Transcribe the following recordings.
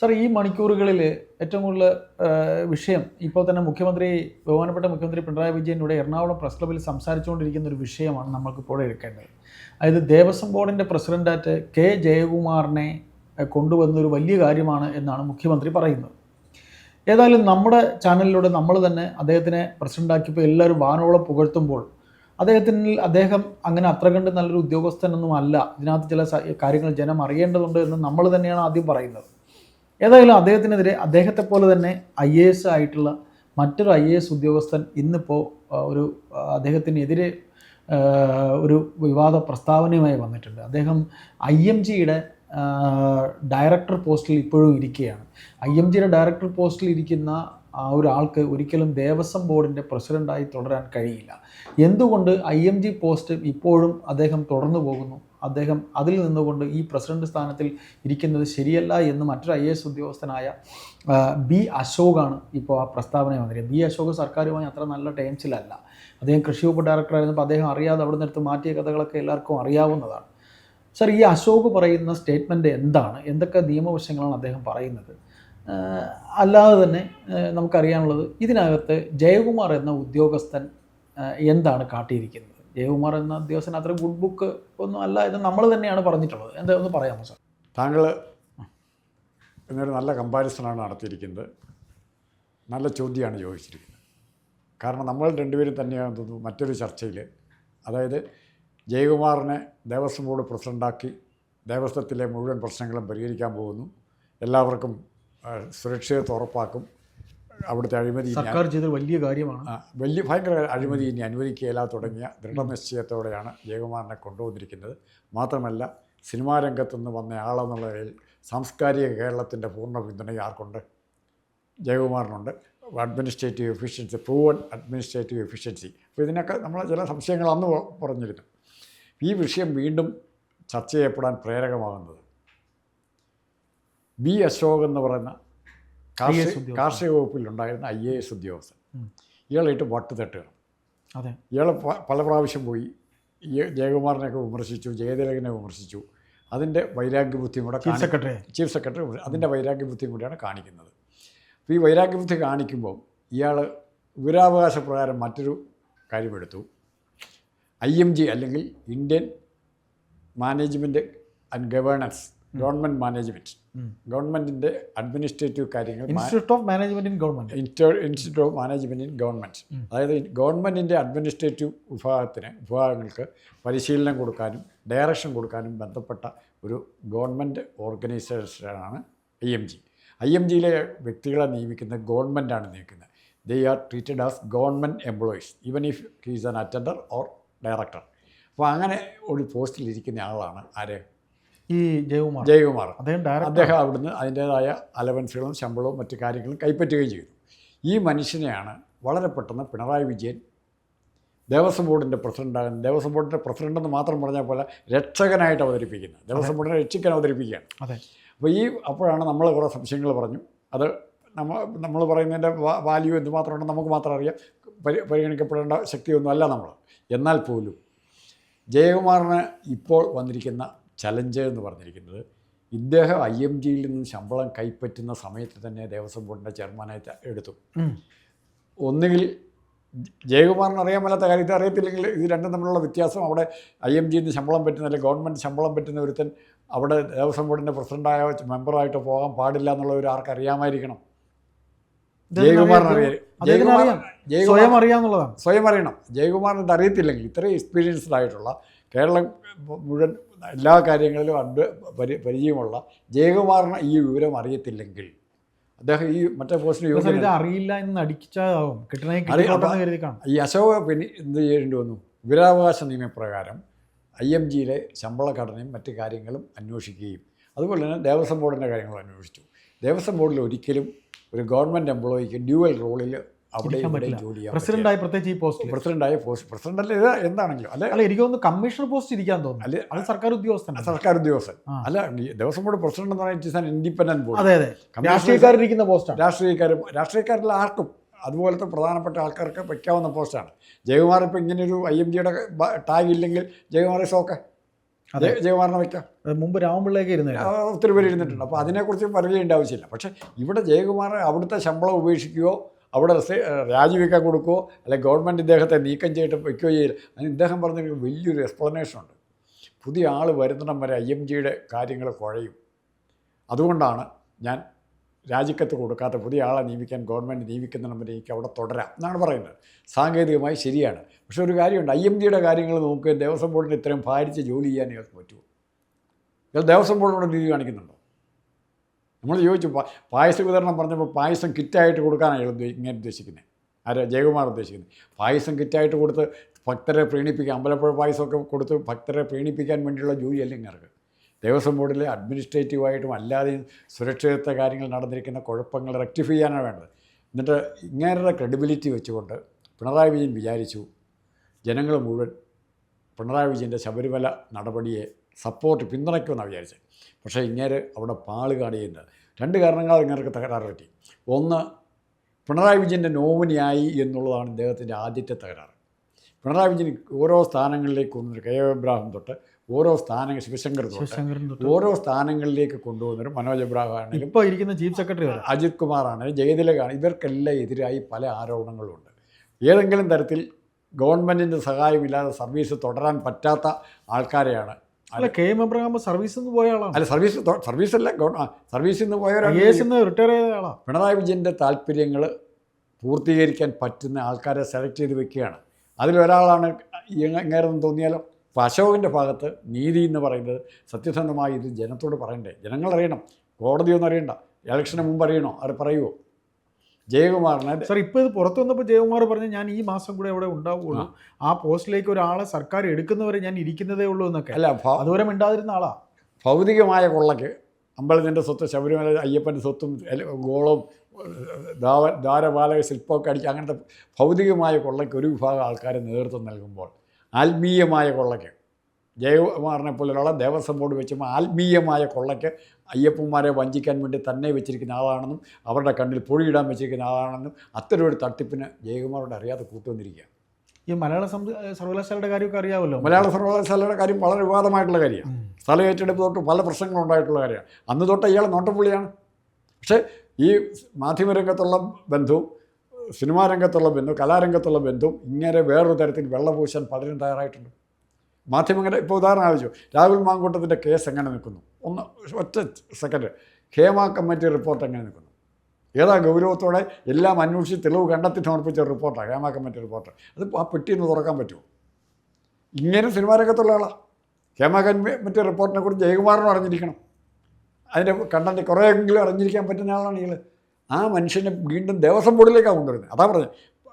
Sir ഈ മണിക്കൂറുകളിൽ ഏറ്റവും കൂടുതൽ വിഷയം ഇപ്പോൾ തന്നെ മുഖ്യമന്ത്രി ബഹുമാനപ്പെട്ട മുഖ്യമന്ത്രി പിണറായി വിജയൻ ഇവിടെ എറണാകുളം പ്രസ് ക്ലബ്ബിൽ സംസാരിച്ചുകൊണ്ടിരിക്കുന്ന ഒരു വിഷയമാണ് നമ്മൾക്കിപ്പോൾ എടുക്കേണ്ടത്. അതായത് ദേവസ്വം ബോർഡിന്റെ പ്രസിഡന്റായിട്ട് കെ ജയകുമാറിനെ കൊണ്ടുവന്നൊരു വലിയ കാര്യമാണ് എന്നാണ് മുഖ്യമന്ത്രി പറയുന്നത്. ഏതായാലും നമ്മുടെ ചാനലിലൂടെ നമ്മൾ തന്നെ അദ്ദേഹത്തിനെ പ്രസിഡന്റാക്കിയപ്പോൾ എല്ലാവരും വാനോളം പുകഴ്ത്തുമ്പോൾ അദ്ദേഹത്തിന് അദ്ദേഹം അങ്ങനെ അത്ര കണ്ട് നല്ലൊരു ഉദ്യോഗസ്ഥനൊന്നും അല്ല. ഇതിനകത്ത് ചില കാര്യങ്ങൾ ജനം അറിയേണ്ടതുണ്ട് എന്ന് നമ്മൾ തന്നെയാണ് ആദ്യം പറയുന്നത്. ഏതായാലും അദ്ദേഹത്തിനെതിരെ അദ്ദേഹത്തെ പോലെ തന്നെ ഐ എ എസ് ആയിട്ടുള്ള മറ്റൊരു ഐ എ എസ് ഉദ്യോഗസ്ഥൻ ഇന്നിപ്പോൾ ഒരു അദ്ദേഹത്തിനെതിരെ ഒരു വിവാദ പ്രസ്താവനയുമായി വന്നിട്ടുണ്ട്. അദ്ദേഹം ഐ എം ജിയുടെ ഡയറക്ടർ പോസ്റ്റിൽ ഇപ്പോഴും ഇരിക്കുകയാണ്. ഐ എം ജിയുടെ ഡയറക്ടർ പോസ്റ്റിൽ ഇരിക്കുന്ന ആ ഒരാൾക്ക് ഒരിക്കലും ദേവസ്വം ബോർഡിന്റെ പ്രസിഡന്റായി തുടരാൻ കഴിയില്ല. എന്തുകൊണ്ട് ഐ എം ജി പോസ്റ്റ് ഇപ്പോഴും അദ്ദേഹം തുടർന്നു പോകുന്നു? അദ്ദേഹം അതിൽ നിന്നുകൊണ്ട് ഈ പ്രസിഡന്റ് സ്ഥാനത്തിൽ ഇരിക്കുന്നത് ശരിയല്ല എന്ന് മറ്റൊരു ഐ എസ് ഉദ്യോഗസ്ഥനായ ബി അശോകാണ് ഇപ്പോൾ ആ പ്രസ്താവന വന്നിരിക്കുന്നത്. ബി അശോക് സർക്കാരുമായി അത്ര നല്ല ടേംസിലല്ല. അദ്ദേഹം കൃഷി വകുപ്പ് ഡയറക്ടറായിരുന്നപ്പോൾ അദ്ദേഹം അറിയാതെ അവിടെ നിന്നെടുത്ത് മാറ്റിയ കഥകളൊക്കെ എല്ലാവർക്കും അറിയാവുന്നതാണ്. സർ ഈ അശോക് പറയുന്ന സ്റ്റേറ്റ്മെന്റ് എന്താണ്? എന്തൊക്കെ നിയമവശങ്ങളാണ് അദ്ദേഹം പറയുന്നത്? അല്ലാതെ തന്നെ നമുക്കറിയാനുള്ളത് ഇതിനകത്ത് ജയകുമാർ എന്ന ഉദ്യോഗസ്ഥൻ എന്താണ് കാട്ടിയിരിക്കുന്നത്? ജയകുമാർ എന്ന ഉദ്യോഗസ്ഥൻ അത്ര ഗുഡ് ബുക്ക് ഒന്നും അല്ല എന്ന് നമ്മൾ തന്നെയാണ് പറഞ്ഞിട്ടുള്ളത്. എന്താ ഒന്ന് പറയാമോ സാർ താങ്കൾ എന്നൊരു നല്ല കമ്പാരിസണാണ് നടത്തിയിരിക്കുന്നത്. നല്ല ചോദ്യമാണ് ചോദിച്ചിരിക്കുന്നത്. കാരണം നമ്മൾ രണ്ടുപേരും തന്നെയാണ് തോന്നുന്നു മറ്റൊരു ചർച്ചയിൽ. അതായത് ജയകുമാറിനെ ദേവസ്വം ബോർഡ് പ്രസിഡന്റാക്കി ദേവസ്വത്തിലെ മുഴുവൻ പ്രശ്നങ്ങളും പരിഹരിക്കാൻ പോകുന്നു. എല്ലാവർക്കും സുരക്ഷിതത്വം ഉറപ്പാക്കും. അവിടുത്തെ അഴിമതി സർക്കാർ ചെയ്ത വലിയ കാര്യമാണ്. വലിയ ഭയങ്കര അഴിമതി ഇനി അനുവദിക്കുകയില്ല തുടങ്ങിയ ദൃഢനിശ്ചയത്തോടെയാണ് ജയകുമാറിനെ കൊണ്ടുവന്നിരിക്കുന്നത്. മാത്രമല്ല സിനിമാ രംഗത്തുനിന്ന് വന്ന ആളെന്നുള്ള നിലയിൽ സാംസ്കാരിക കേരളത്തിന്റെ പൂർണ പിന്തുണ ആർക്കുണ്ട്? ജയകുമാറിനുണ്ട്. Administrative efficiency proven administrative efficiency. അപ്പോൾ ഇതിനൊക്കെ നമ്മൾ ചില സംശയങ്ങൾ അന്ന് പറഞ്ഞിരുന്നു. ഈ വിഷയം വീണ്ടും ചർച്ച ചെയ്യപ്പെടാൻ പ്രേരകമാകുന്നത് ബി അശോക് എന്ന് പറയുന്ന കാർഷിക വകുപ്പിലുണ്ടായിരുന്ന ഐ എ എസ് ഉദ്യോഗസ്ഥൻ. ഇയാളായിട്ട് വട്ട് തട്ടുകയാണ്. അതെ. ഇയാൾ പല പ്രാവശ്യം പോയി. ജയകുമാറിനെയൊക്കെ വിമർശിച്ചു ജയതിലകനെ വിമർശിച്ചു. അതിന്റെ വൈരാഗ്യബുദ്ധിയും കൂടെ ചീഫ് സെക്രട്ടറി. ചീഫ് സെക്രട്ടറി അതിന്റെ വൈരാഗ്യബുദ്ധിയും കൂടിയാണ് കാണിക്കുന്നത്. അപ്പോൾ ഈ വൈരാഗ്യബുദ്ധി കാണിക്കുമ്പോൾ ഇയാൾ വിവരാവകാശ പ്രകാരം മറ്റൊരു കാര്യമെടുത്തു. ഐ എം ജി അല്ലെങ്കിൽ Indian management and governance government management ഗവൺമെന്റിന്റെ അഡ്മിനിസ്ട്രേറ്റീവ് കാര്യങ്ങൾ institute of management in government. Inster institute of management in government അതായത് ഗവൺമെന്റിന്റെ അഡ്മിനിസ്ട്രേറ്റീവ് വിഭാഗത്തിന് വിഭാഗങ്ങൾക്ക് പരിശീലനം കൊടുക്കാനും ഡയറക്ഷൻ കൊടുക്കാനും ബന്ധപ്പെട്ട ഒരു government ഓർഗനൈസേഷനാണ് I M G. I M ജിയിലെ വ്യക്തികളെ നിയമിക്കുന്ന ഗവൺമെന്റാണ് നിയമിക്കുന്നത്. They are treated as government employees even if he's an attender or director അപ്പോൾ അങ്ങനെ ഒരു പോസ്റ്റിലിരിക്കുന്ന ആളാണ് ആര്? ഈ ജയകുമാർ. ജയകുമാർ. അദ്ദേഹം അദ്ദേഹം അവിടുന്ന് അതിന്റേതായ അലവൻസുകളും ശമ്പളവും മറ്റു കാര്യങ്ങളും കൈപ്പറ്റുകയും ചെയ്തു. ഈ മനുഷ്യനെയാണ് വളരെ പെട്ടെന്ന് പിണറായി വിജയൻ ദേവസ്വം ബോർഡിന്റെ പ്രസിഡന്റാകുന്ന ദേവസ്വം ബോർഡിന്റെ പ്രസിഡന്റ് എന്ന് മാത്രം പറഞ്ഞ പോലെ രക്ഷകനായിട്ട് അവതരിപ്പിക്കുന്നത്. ദേവസ്വം ബോർഡിനെ രക്ഷിക്കാൻ അവതരിപ്പിക്കുകയാണ്. അതെ. അപ്പോൾ ഈ അപ്പോഴാണ് നമ്മൾ കുറേ സംശയങ്ങൾ പറഞ്ഞു. അത് നമ്മൾ നമ്മൾ പറയുന്നതിന്റെ വാല്യൂ എന്തുമാത്രമുണ്ടെന്ന് നമുക്ക് മാത്രം അറിയാം. പരി പരിഗണിക്കപ്പെടേണ്ട ശക്തിയൊന്നും അല്ല നമ്മൾ. എന്നാൽ പോലും ജയകുമാറിന് ഇപ്പോൾ വന്നിരിക്കുന്ന ചലഞ്ച് എന്ന് പറഞ്ഞിരിക്കുന്നത്. ഇദ്ദേഹം ഐ എം ജിയിൽ നിന്ന് ശമ്പളം കൈപ്പറ്റുന്ന സമയത്ത് തന്നെ ദേവസ്വം ബോർഡിന്റെ ചെയർമാനായി എടുത്തു. ഒന്നുകിൽ ജയകുമാറിന് അറിയാൻ മേലാത്ത കാര്യത്തെ അറിയത്തില്ലെങ്കിൽ ഇത് രണ്ടും തമ്മിലുള്ള വ്യത്യാസം. അവിടെ ഐ എം ജിയിൽ നിന്ന് ശമ്പളം പറ്റുന്ന അല്ലെങ്കിൽ ഗവൺമെന്റ് ശമ്പളം പറ്റുന്ന ഒരുത്തൻ അവിടെ ദേവസ്വം ബോർഡിന്റെ പ്രസിഡന്റായോ മെമ്പറായിട്ടോ പോകാൻ പാടില്ല എന്നുള്ള ഒരു ആർക്കറിയാമായിരിക്കണം ജയകുമാറിനറിയാം സ്വയം അറിയാന്നുള്ളതാണ്. സ്വയം അറിയണം. ജയകുമാറിന് ഇത് അറിയത്തില്ലെങ്കിൽ ഇത്രയും എക്സ്പീരിയൻസ്ഡ് ആയിട്ടുള്ള കേരളം മുഴുവൻ എല്ലാ കാര്യങ്ങളിലും അഡ് പരി പരിചയമുള്ള ജയകുമാറിന് ഈ വിവരം അറിയത്തില്ലെങ്കിൽ അദ്ദേഹം ഈ മറ്റേ പോസ്റ്റിന് അറിയില്ല എന്ന് എന്ന് ഈ അശോക പിന്നെ എന്ത് ചെയ്യേണ്ടി വന്നു? വിവരാവകാശ നിയമപ്രകാരം ഐ എം ജിയിലെ ശമ്പള ഘടനയും മറ്റു കാര്യങ്ങളും അന്വേഷിക്കുകയും അതുപോലെ തന്നെ ദേവസ്വം ബോർഡിന്റെ കാര്യങ്ങളും അന്വേഷിച്ചു. ദേവസ്വം ബോർഡിൽ ഒരിക്കലും ഒരു ഗവൺമെന്റ് എംപ്ലോയിക്ക് ഡ്യുവൽ റോളിൽ പ്രസിഡന്റായി പ്രത്യേകിച്ച് ഈ പോസ്റ്റ് പ്രസിഡന്റായ പോസ്റ്റ് പ്രസിഡന്റ് അല്ല ഇത് എന്താണെങ്കിലും. അല്ലെ അല്ല എനിക്ക് തോന്നുന്നു കമ്മീഷണർ പോസ്റ്റ് ഇരിക്കാൻ തോന്നുന്നു. അല്ലെ അത് സർക്കാർ ഉദ്യോഗസ്ഥനാണ് സർക്കാർ ഉദ്യോഗസ്ഥൻ. അല്ല ദിവസം കൂടെ പ്രസിഡന്റ് എന്ന് ഇറ്റ്സ് ആൻ ഇൻഡിപെൻഡന്റ് ബോർഡ്. അതെ അതെ. രാഷ്ട്രീയക്കാരിരിക്കുന്ന പോസ്റ്റാണ്. രാഷ്ട്രീയക്കാർ രാഷ്ട്രീയക്കാരിൽ ആർക്കും അതുപോലത്തെ പ്രധാനപ്പെട്ട ആൾക്കാർക്ക് വയ്ക്കാവുന്ന പോസ്റ്റാണ്. ജയകുമാർ ഇപ്പോൾ ഇങ്ങനൊരു ഐ എം ജിയുടെ ടാഗ് ഇല്ലെങ്കിൽ ജയകുമാറെ ഷോക്ക്. അതെ. ജയ- ജയകുമാറിനെ വയ്ക്കാം. മുമ്പ് രാമപിള്ളയൊക്കെ ഇരുന്ന ഒത്തിരി പേര് ഇരുന്നിട്ടുണ്ട്. അപ്പോൾ അതിനെക്കുറിച്ച് പറയേണ്ട ആവശ്യമില്ല പക്ഷേ ഇവിടെ ജയകുമാർ അവിടുത്തെ ശമ്പളം ഉപേക്ഷിക്കുകയോ അവിടെ രാജിവെക്കാൻ കൊടുക്കുകയോ അല്ലെങ്കിൽ ഗവൺമെന്റ് ഇദ്ദേഹത്തെ നീക്കം ചെയ്തിട്ട് വയ്ക്കുകയോ ചെയ്യില്ല അതിന് ഇദ്ദേഹം പറഞ്ഞൊരു വലിയൊരു എക്സ്പ്ലനേഷൻ ഉണ്ട്. പുതിയ ആൾ വരുന്നിടം വരെ ഐ എം ജിയുടെ കാര്യങ്ങൾ കുഴയും. അതുകൊണ്ടാണ് ഞാൻ രാജിക്കത്ത് കൊടുക്കാത്ത പുതിയ ആളെ നിയമിക്കാൻ ഗവൺമെന്റ് നിയമിക്കുന്നിടം വരെ എനിക്ക് അവിടെ തുടരാം എന്നാണ് പറയുന്നത്. സാങ്കേതികമായി ശരിയാണ്. പക്ഷേ ഒരു കാര്യമുണ്ട്. ഐ എം ജിയുടെ കാര്യങ്ങൾ നോക്കുകയും ദേവസ്വം ബോർഡിന് ഇത്രയും ഭാരിച്ച് ജോലി ചെയ്യാൻ ഇയാൾക്ക് പറ്റുമോ ഇയാൾ ദേവസ്വം ബോർഡിനോട് രീതി കാണിക്കുന്നുണ്ടോ? നമ്മൾ ചോദിച്ചു പായസ വിതരണം പറഞ്ഞപ്പോൾ പായസം കിറ്റായിട്ട് കൊടുക്കാനാണ് ഇങ്ങനെ ഉദ്ദേശിക്കുന്നത് ആര് ജയകുമാർ ഉദ്ദേശിക്കുന്നത് പായസം കിറ്റായിട്ട് കൊടുത്ത് ഭക്തരെ പ്രീണിപ്പിക്കാൻ അമ്പലപ്പുഴ പായസമൊക്കെ കൊടുത്ത് ഭക്തരെ പ്രീണിപ്പിക്കാൻ വേണ്ടിയുള്ള ജോലിയല്ല ഇങ്ങർക്ക് ദേവസ്വം ബോർഡിലെ അഡ്മിനിസ്ട്രേറ്റീവായിട്ടും അല്ലാതെയും സുരക്ഷിതത്വ കാര്യങ്ങൾ നടന്നിരിക്കുന്ന കുഴപ്പങ്ങൾ റെക്ടിഫൈ ചെയ്യാനാണ് വേണ്ടത്. എന്നിട്ട് ഇങ്ങനെയുള്ള ക്രെഡിബിലിറ്റി വെച്ചുകൊണ്ട് പിണറായി വിജയൻ വിചാരിച്ചു ജനങ്ങൾ മുഴുവൻ പിണറായി വിജയന്റെ ശബരിമല നടപടിയെ സപ്പോർട്ട് പിന്തുണയ്ക്കുമെന്നാണ് വിചാരിച്ചത് പക്ഷേ ഇങ്ങേര് അവിടെ പാൾ കാണിയുന്നത് രണ്ട് കാരണങ്ങൾ ഇങ്ങേർക്ക് തകരാറ് പറ്റി ഒന്ന് പിണറായി വിജയന്റെ നോമിനിയായി എന്നുള്ളതാണ് ഇദ്ദേഹത്തിന്റെ ആദ്യത്തെ തകരാറ്. പിണറായി വിജയൻ ഓരോ സ്ഥാനങ്ങളിലേക്ക് കൊണ്ടുവന്നു കെ എബ്രാഹിം തൊട്ട് ഓരോ സ്ഥാനങ്ങൾ ശിവശങ്കർ തൊട്ട് ഓരോ സ്ഥാനങ്ങളിലേക്ക് കൊണ്ടുവന്നൊരു മനോജ് എബ്രാഹിം ആണെങ്കിലും ഇപ്പോൾ ഇരിക്കുന്ന ചീഫ് സെക്രട്ടറി അജിത് കുമാറാണ് ജയതിലകാണ് ഇവർക്കെല്ലാം എതിരായി പല ആരോപണങ്ങളുമുണ്ട് ഏതെങ്കിലും തരത്തിൽ ഗവൺമെന്റിന്റെ സഹായമില്ലാതെ സർവീസ് തുടരാൻ പറ്റാത്ത ആൾക്കാരെയാണ് അല്ല കെ എം എബ്രഹാം സർവീസിൽ നിന്ന് പോയ ആളാണ്. അല്ല സർവീസ് സർവീസ് അല്ല സർവീസിൽ നിന്ന് പോയ റിട്ടയർ ചെയ്ത ആളാണ് പിണറായി വിജയന്റെ താല്പര്യങ്ങൾ പൂർത്തീകരിക്കാൻ പറ്റുന്ന ആൾക്കാരെ സെലക്ട് ചെയ്ത് വെക്കുകയാണ്. അതിലൊരാളാണ് എങ്ങനെയെന്ന് തോന്നിയാലോ? ഇപ്പോൾ അശോകന്റെ ഭാഗത്ത് നീതി എന്ന് പറയുന്നത് സത്യസന്ധമായി ഇത് ജനത്തോട് പറയണ്ടേ? ജനങ്ങൾ അറിയണം കോടതിയൊന്നും അറിയണ്ട. ഇലക്ഷന് മുമ്പ് അറിയണോ? അത് പറയുമോ ജയകുമാറിനെ സാർ ഇപ്പോൾ ഇത് പുറത്തു വന്നപ്പോൾ ജയകുമാർ പറഞ്ഞു ഞാൻ ഈ മാസം കൂടെ അവിടെ ഉണ്ടാവുകയുള്ളൂ ആ. പോസ്റ്റിലേക്ക് ഒരാളെ സർക്കാർ എടുക്കുന്നവരെ ഞാൻ ഇരിക്കുന്നതേ ഉള്ളൂ എന്നൊക്കെ. അല്ല അതുവരെ മിണ്ടാതിരുന്ന ആളാ. ഭൗതികമായ കൊള്ളക്ക് അമ്പലത്തിന്റെ സ്വത്ത് ശബരിമല അയ്യപ്പന്റെ സ്വത്തും ഗോളും ഗോളവും ദാവ ദ്വാരപാലക ശില്പമൊക്കെ അടിച്ച് അങ്ങനത്തെ ഭൗതികമായ കൊള്ളയ്ക്ക് ഒരു വിഭാഗം ആൾക്കാർ നേതൃത്വം നൽകുമ്പോൾ ആത്മീയമായ കൊള്ളയ്ക്ക് ജയകുമാറിനെ പോലുള്ള ദേവസ്വം ബോർഡ് വെച്ചുമ്പോൾ ആത്മീയമായ കൊള്ളയ്ക്ക് അയ്യപ്പന്മാരെ വഞ്ചിക്കാൻ വേണ്ടി തന്നെ വെച്ചിരിക്കുന്ന ആളാണെന്നും അവരുടെ കണ്ണിൽ പൊഴിയിടാൻ വെച്ചിരിക്കുന്ന ആളാണെന്നും അത്തരം ഒരു തട്ടിപ്പിന് ജയകുമാറോട് അറിയാതെ കൂട്ടുവന്നിരിക്കുക ഈ മലയാള സർവകലാശാലയുടെ കാര്യമൊക്കെ അറിയാമല്ലോ മലയാള സർവകലാശാലയുടെ കാര്യം വളരെ വിവാദമായിട്ടുള്ള കാര്യമാണ്. സ്ഥലം ഏറ്റെടുപ്പ് തൊട്ട് പല പ്രശ്നങ്ങളും ഉണ്ടായിട്ടുള്ള കാര്യമാണ്. അന്ന് തൊട്ട് ഇയാൾ നോട്ടപ്പുള്ളിയാണ്. പക്ഷേ ഈ മാധ്യമരംഗത്തുള്ള ബന്ധവും സിനിമാരംഗത്തുള്ള ബന്ധവും കലാരംഗത്തുള്ള ബന്ധവും ഇങ്ങനെ വേറൊരു തരത്തിൽ വെള്ളപൂശാൻ പലരും തയ്യാറായിട്ടുണ്ട്. മാധ്യമങ്ങളുടെ ഇപ്പോൾ ഉദാഹരണം ആലോചിച്ചു. രാഹുൽ മാങ്കൂട്ടത്തിന്റെ കേസ് എങ്ങനെ നിൽക്കുന്നു? ഒന്ന് ഒറ്റ സെക്കൻഡ് ഹേമ കമ്മിറ്റി റിപ്പോർട്ട് എങ്ങനെ നിൽക്കുന്നു? ഏതാ ഗൗരവത്തോടെ എല്ലാം അന്വേഷിച്ച് തെളിവ് കണ്ടെത്തി സമർപ്പിച്ച റിപ്പോർട്ടാണ് ഹേമ കമ്മിറ്റി റിപ്പോർട്ട് അത് ആ പെട്ടിന്ന് തുറക്കാൻ പറ്റുമോ? ഇങ്ങനെ സിനിമാ രംഗത്തുള്ള ആളാണ് ഹേമ കമ്മിറ്റി റിപ്പോർട്ടിനെ കുറിച്ച് ജയകുമാറിനും അറിഞ്ഞിരിക്കണം. അതിന്റെ കണ്ടന്റ് കുറേയെങ്കിലും അറിഞ്ഞിരിക്കാൻ പറ്റുന്ന ആളാണ് ഇയാൾ ആ മനുഷ്യനെ വീണ്ടും ദേവസ്വം ബോർഡിലേക്കാണ് കൊണ്ടുവരുന്നത്. അതാ പറഞ്ഞത്.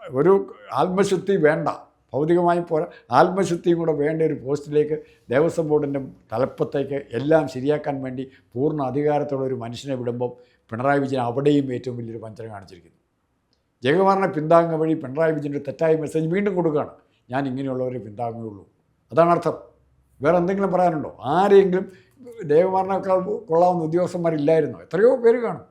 ഒരു ആത്മശുദ്ധി വേണ്ട. ഭൗതികമായി പോരാ ആത്മശുദ്ധിയും കൂടെ വേണ്ട ഒരു പോസ്റ്റിലേക്ക് ദേവസ്വം ബോർഡിന്റെ തലപ്പത്തേക്ക് എല്ലാം ശരിയാക്കാൻ വേണ്ടി പൂർണ അധികാരത്തോടെ ഒരു മനുഷ്യനെ വിടുമ്പം പിണറായി വിജയൻ അവിടെയും ഏറ്റവും വലിയൊരു വഞ്ചന കാണിച്ചിരിക്കുന്നു. ജയകുമാറിനെ പിന്താങ്ങുക വഴി പിണറായി വിജയന്റെ തെറ്റായ മെസ്സേജ് വീണ്ടും കൊടുക്കുകയാണ്. ഞാൻ ഇങ്ങനെയുള്ളവരെ പിന്താങ്ങുകയുള്ളൂ അതാണ് അർത്ഥം. വേറെ എന്തെങ്കിലും പറയാനുണ്ടോ? ആരെങ്കിലും ദേവമാറിനേക്കാൾ കൊള്ളാവുന്ന ഉദ്യോഗസ്ഥന്മാരില്ലായിരുന്നു? എത്രയോ പേര് കാണും.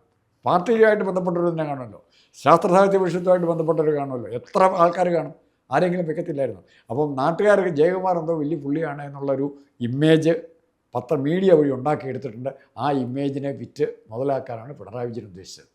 പാർട്ടിയുമായിട്ട് ബന്ധപ്പെട്ടവർ തന്നെ കാണുമല്ലോ. ശാസ്ത്ര സാഹിത്യ വിഷയത്തുമായിട്ട് ബന്ധപ്പെട്ടവർ കാണുമല്ലോ. എത്ര ആൾക്കാർ കാണും? ആരെങ്കിലും വെക്കത്തില്ലായിരുന്നു. അപ്പം നാട്ടുകാർക്ക് ജയകുമാർ എന്തോ വലിയ പുള്ളിയാണ് എന്നുള്ളൊരു ഇമേജ് പത്ര മീഡിയ വഴി ഉണ്ടാക്കിയെടുത്തിട്ടുണ്ട്. ആ ഇമേജിനെ വിറ്റ് മുതലാക്കാനാണ് പിണറായി വിജയൻ ഉദ്ദേശിച്ചത്.